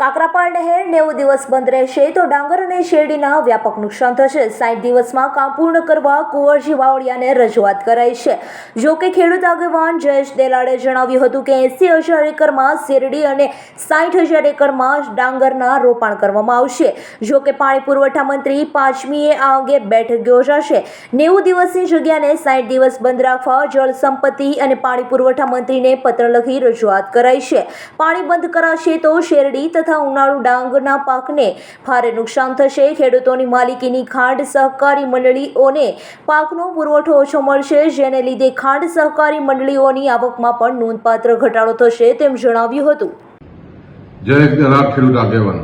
કાકરાપાળ નહેર નેવું દિવસ બંધ રહેશે તો ડાંગર અને શેરડીના વ્યાપક નુકસાન થશે. સાઠ દિવસમાં કામ પૂર્ણ કરવા કુંવરજી વાવડિયાને રજૂઆત કરાઈ છે. જો કે ખેડૂત આગેવાન જયેશ દેલાડે જણાવ્યું હતું કે એંસી હજાર એકરમાં શેરડી અને સાઠ હજાર એકરમાં ડાંગરના રોપાણ કરવામાં આવશે. જો કે પાણી પુરવઠા મંત્રી પાંચમીએ આ અંગે બેઠક યોજાશે. નેવું દિવસની જગ્યાને સાઠ દિવસ બંધ રાખવા જળ અને પાણી પુરવઠા મંત્રીને પત્ર લખી રજૂઆત કરાઈ છે. પાણી બંધ કરાશે તો શેરડી તથા ઉનાળુ ડાંગના પાકને ભારે નુકસાન થશે. ખેડૂતોની માલિકીની ખાંડ સહકારી મંડળીઓને પાકનો પુરવઠો ઓછો મળશે, જેને લીધે ખાંડ સહકારી મંડળીઓની આવકમાં પણ નોંધપાત્ર ઘટાડો થશે તેમ જણાવ્યું હતું. જયેશ ખેડૂત આગેવાન.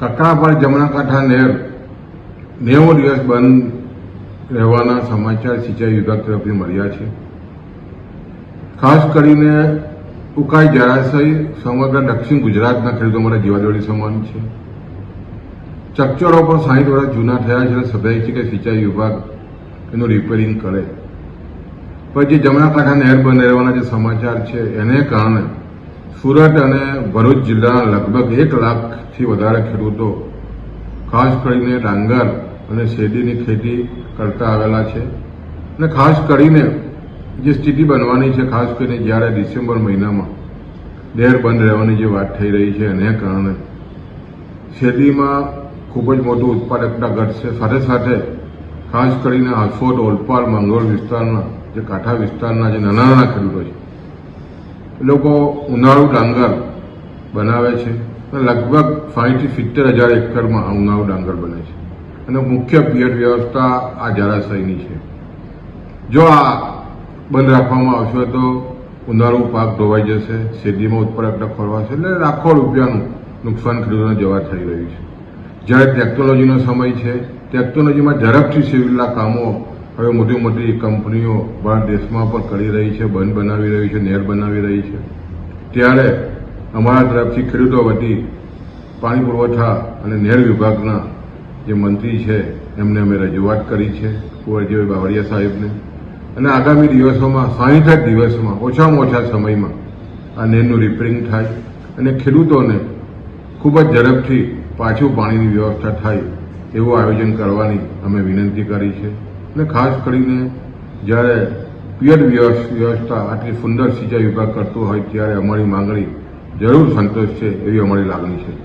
કકડાપાડ જમણા કાંઠા નહેર નેવું દિવસ બંધ રહેવાના સમાચાર સિંચાઈ વિભાગ તરફથી મળ્યા છે. ખાસ કરીને ઉકાઈ જળાશય સમગ્ર દક્ષિણ ગુજરાતના ખેડૂતો માટે જીવાદોરી સમાન છે? ચકચોરો પણ સાહીઠ વર્ષ જૂના થયા છે અને સભ્યાય છે કે સિંચાઈ વિભાગ એનું રિપેરિંગ કરે. પણ જે જમણા કાંઠા નહેર બંધ રહેવાના જે સમાચાર છે, એને કારણે સુરત અને ભરૂચ જિલ્લાના લગભગ એક લાખથી વધારે ખેડૂતો ખાસ કરીને ડાંગર અને શેરડીની ખેતી કરતા આવેલા છે. અને ખાસ કરીને જે સ્થિતિ બનવાની છે, ખાસ કરીને જ્યારે ડિસેમ્બર મહિનામાં નહેર બંધ રહેવાની જે વાત થઈ રહી છે એને કારણે શેરડીમાં ખૂબ જ મોટું ઉત્પાદકતા ઘટશે. સાથે સાથે ખાસ કરીને આસોદ ઓલપાડ મંગોળ વિસ્તારના જે કાંઠા વિસ્તારના જે નાના નાના ખેડૂતો છે, એ લોકો ઉનાળુ ડાંગર બનાવે છે અને લગભગ સાહીઠથી સિત્તેર હજાર એકરમાં આ ઉનાળુ ડાંગર બને છે. અને મુખ્ય પિયટ વ્યવસ્થા આ જળાશયની છે. જો આ બંધ રાખવામાં આવશે તો ઉનાળુ પાક ધોવાઈ જશે, શેરડીમાં ઉત્પાદકતા ખોરવાશે એટલે લાખો રૂપિયાનું નુકસાન ખેડૂતોને જવા થઈ રહ્યું છે. જ્યારે ટેકનોલોજીનો સમય છે, ટેકનોલોજીમાં ઝડપથી સિવિલના કામો, હવે મોટી મોટી કંપનીઓ ભારત દેશમાં પણ કરી રહી છે, બંધ બનાવી રહી છે નહેર બનાવી રહી છે. ત્યારે અમારા તરફથી ખેડૂતો વતી પાણી પુરવઠા અને નહેર વિભાગના જે મંત્રી છે, એમને અમે રજૂઆત કરી છે, કુંવરજીભાઈ બાવળિયા સાહેબને. અને આગામી દિવસોમાં સાહીઠ દિવસમાં, ઓછામાં ઓછા સમયમાં આ નેરનું રિપેરિંગ થાય અને ખેડૂતોને ખૂબ જ ઝડપથી પાછું પાણીની વ્યવસ્થા થાય એવું આયોજન કરવાની અમે વિનંતી કરી છે. અને ખાસ કરીને જ્યારે પિયત વ્યવસ્થા આટલી સુંદર સિંચાઈ વિભાગ કરતો હોય ત્યારે અમારી માંગણી જરૂર સંતોષ છે એવી અમારી લાગણી છે.